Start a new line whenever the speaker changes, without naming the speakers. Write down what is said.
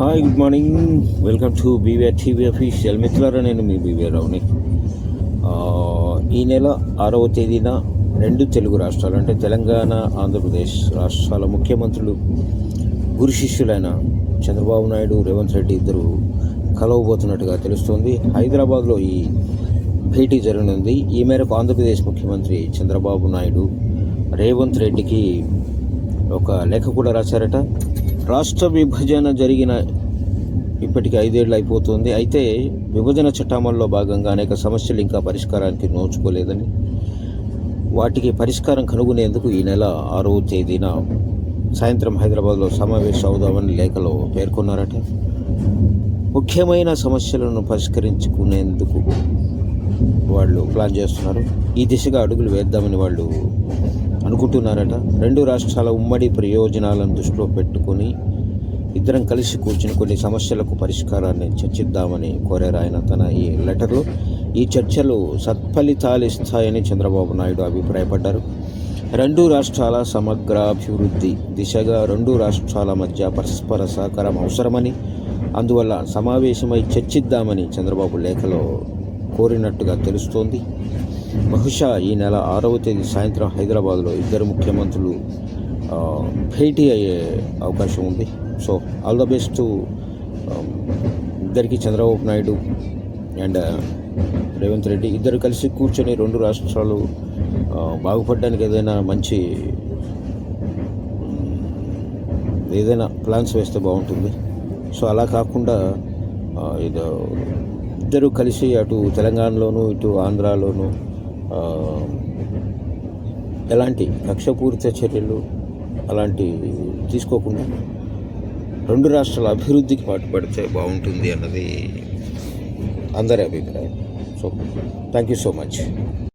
Hi good morning welcome to BVR TV official మిత్రులారా నేను మీ BVR రావుని ఈ నెల ఆరవ తేదీన రెండు తెలుగు రాష్ట్రాలు అంటే తెలంగాణ ఆంధ్రప్రదేశ్ రాష్ట్రాల ముఖ్యమంత్రులు గురు శిష్యులైన చంద్రబాబు నాయుడు రేవంత్ రెడ్డి ఇద్దరు కలవబోతున్నట్టుగా తెలుస్తోంది. హైదరాబాద్లో ఈ భేటీ జరగనుంది. ఈ మేరకు ఆంధ్రప్రదేశ్ ముఖ్యమంత్రి చంద్రబాబు నాయుడు రేవంత్ రెడ్డికి ఒక లేఖ కూడా రాశారట. రాష్ట్ర విభజన జరిగిన ఇప్పటికి ఐదేళ్ళు అయిపోతుంది. అయితే విభజన చట్టామల్లో భాగంగా అనేక సమస్యలు ఇంకా పరిష్కారానికి నోచుకోలేదని వాటికి పరిష్కారం కనుగొనేందుకు ఈ నెల ఆరవ తేదీన సాయంత్రం హైదరాబాద్లో సమావేశం అవుదామని లేఖలో పేర్కొన్నారట. ముఖ్యమైన సమస్యలను పరిష్కరించుకునేందుకు వాళ్ళు ప్లాన్ చేస్తున్నారు. ఈ దిశగా అడుగులు వేద్దామని వాళ్ళు అనుకుంటున్నారట. రెండు రాష్ట్రాల ఉమ్మడి ప్రయోజనాలను దృష్టిలో పెట్టుకొని ఇద్దరం కలిసి కూర్చుని కొన్ని సమస్యలకు పరిష్కారాన్ని చర్చిద్దామని కోరారు ఆయన తన ఈ లెటర్లో. ఈ చర్చలు సత్ఫలితాలు ఇస్తాయని చంద్రబాబు నాయుడు అభిప్రాయపడ్డారు. రెండు రాష్ట్రాల సమగ్రాభివృద్ధి దిశగా రెండు రాష్ట్రాల మధ్య పరస్పర సహకారం అవసరమని అందువల్ల సమావేశమై చర్చిద్దామని చంద్రబాబు లేఖలో కోరినట్టుగా తెలుస్తోంది. బహుశా ఈ నెల ఆరవ తేదీ సాయంత్రం హైదరాబాద్లో ఇద్దరు ముఖ్యమంత్రులు భేటీ అయ్యే అవకాశం ఉంది. సో ఆల్ ద బెస్ట్ ఇద్దరికి చంద్రబాబు నాయుడు అండ్ uh, రేవంత్ రెడ్డి. ఇద్దరు కలిసి కూర్చొని రెండు రాష్ట్రాలు బాగుపడడానికి ఏదైనా మంచి ఏదైనా ప్లాన్స్ వేస్తే బాగుంటుంది. సో అలా కాకుండా ఆ, ఇది ఇద్దరు కలిసి అటు తెలంగాణలోను ఇటు ఆంధ్రాలోను ఎలాంటి కక్షపూరిత చర్యలు అలాంటి తీసుకోకుండా రెండు రాష్ట్రాల అభివృద్ధికి పాటుపడితే బాగుంటుంది అన్నది అందరి అభిప్రాయం. So thank you so much